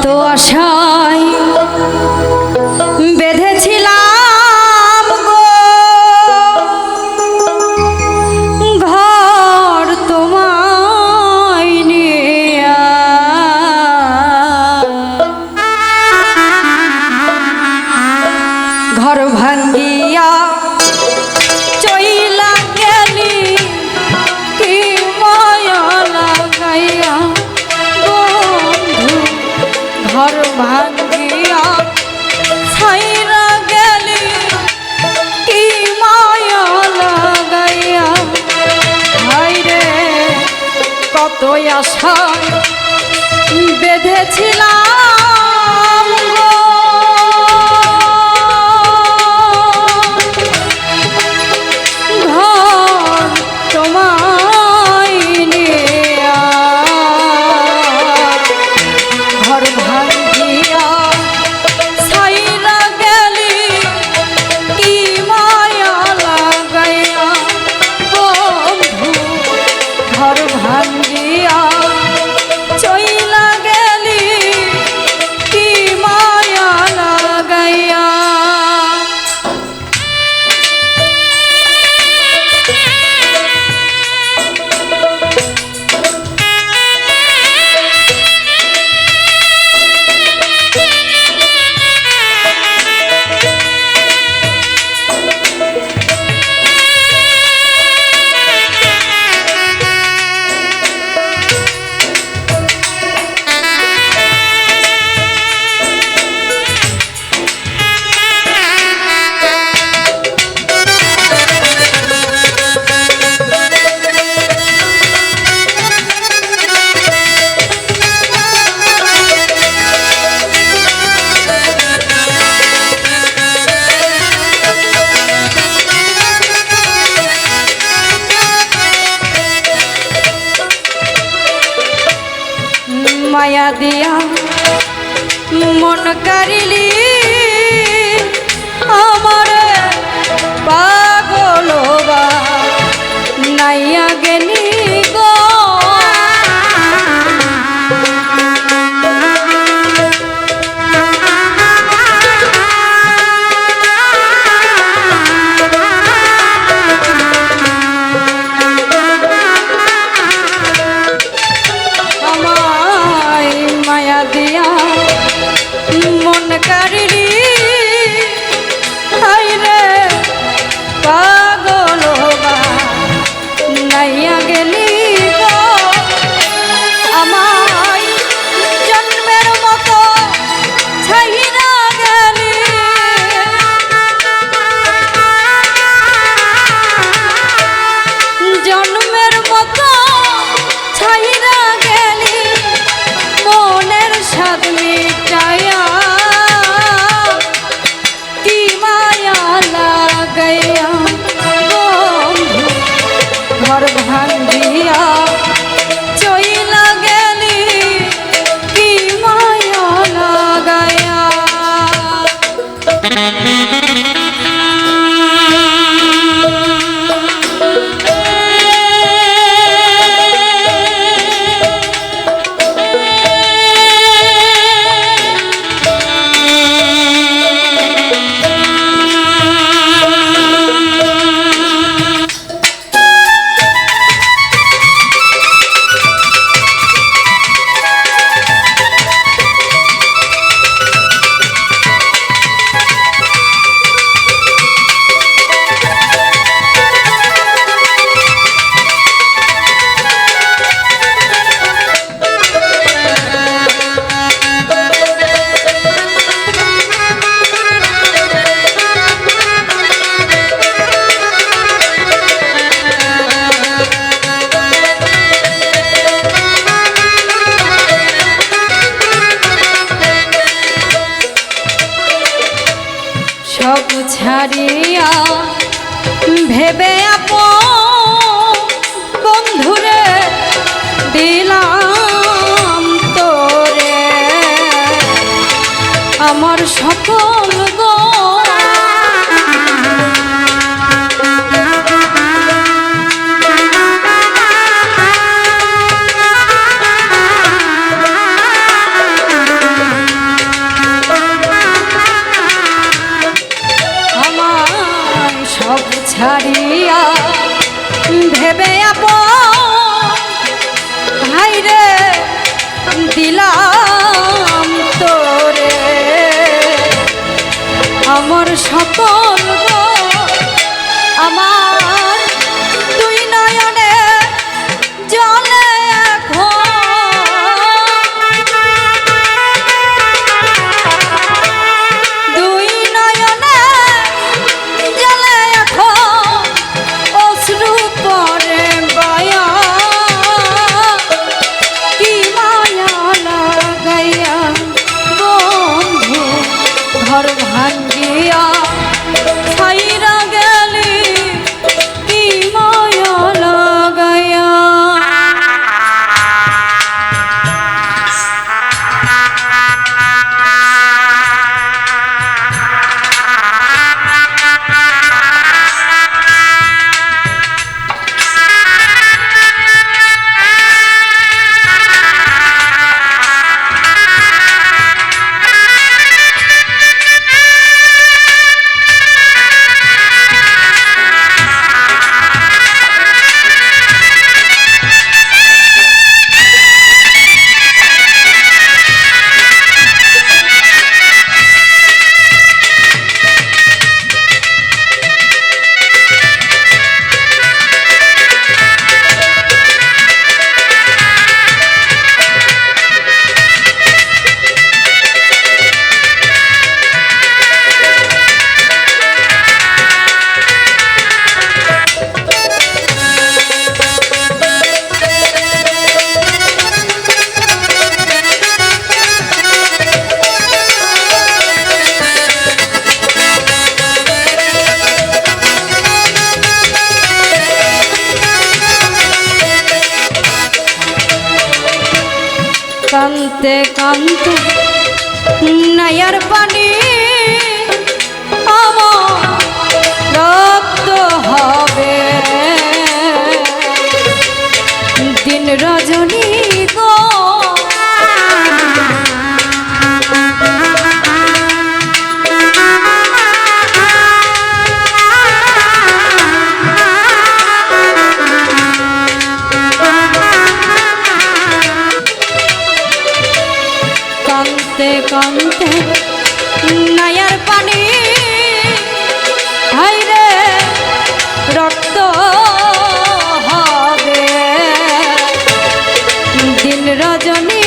তো আশা এত আশা বেঁধেছিলাম। দিয়া মন কারিলি শেয়ারের ছাড়িয়া ভেবে আপন মায়ার পানি রক্ত হবে। দিন রজনী গো কান্তে কান্তে রজনী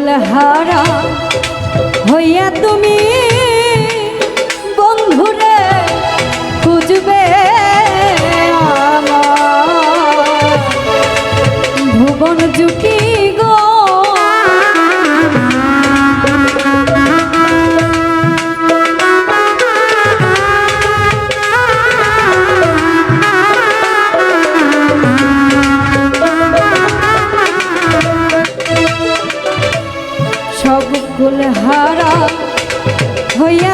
ভুল হইয়া তুমি বন্ধুরে খুঁজবে ভুবন জুটি হইয়া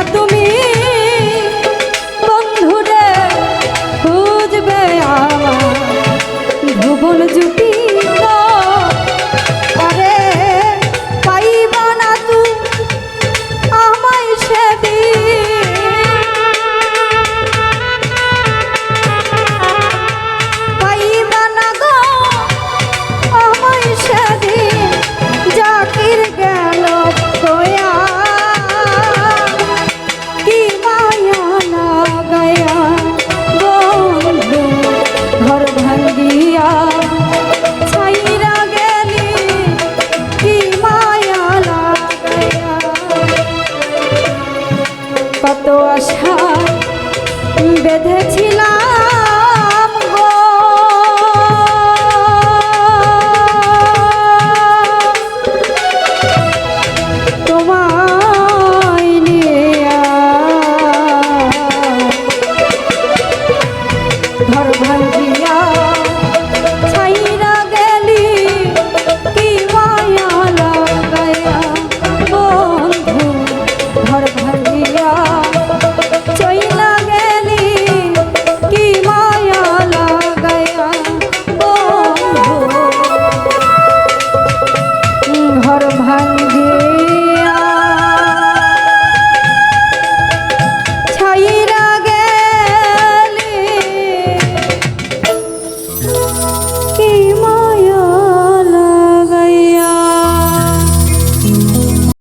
বেঁধেছিল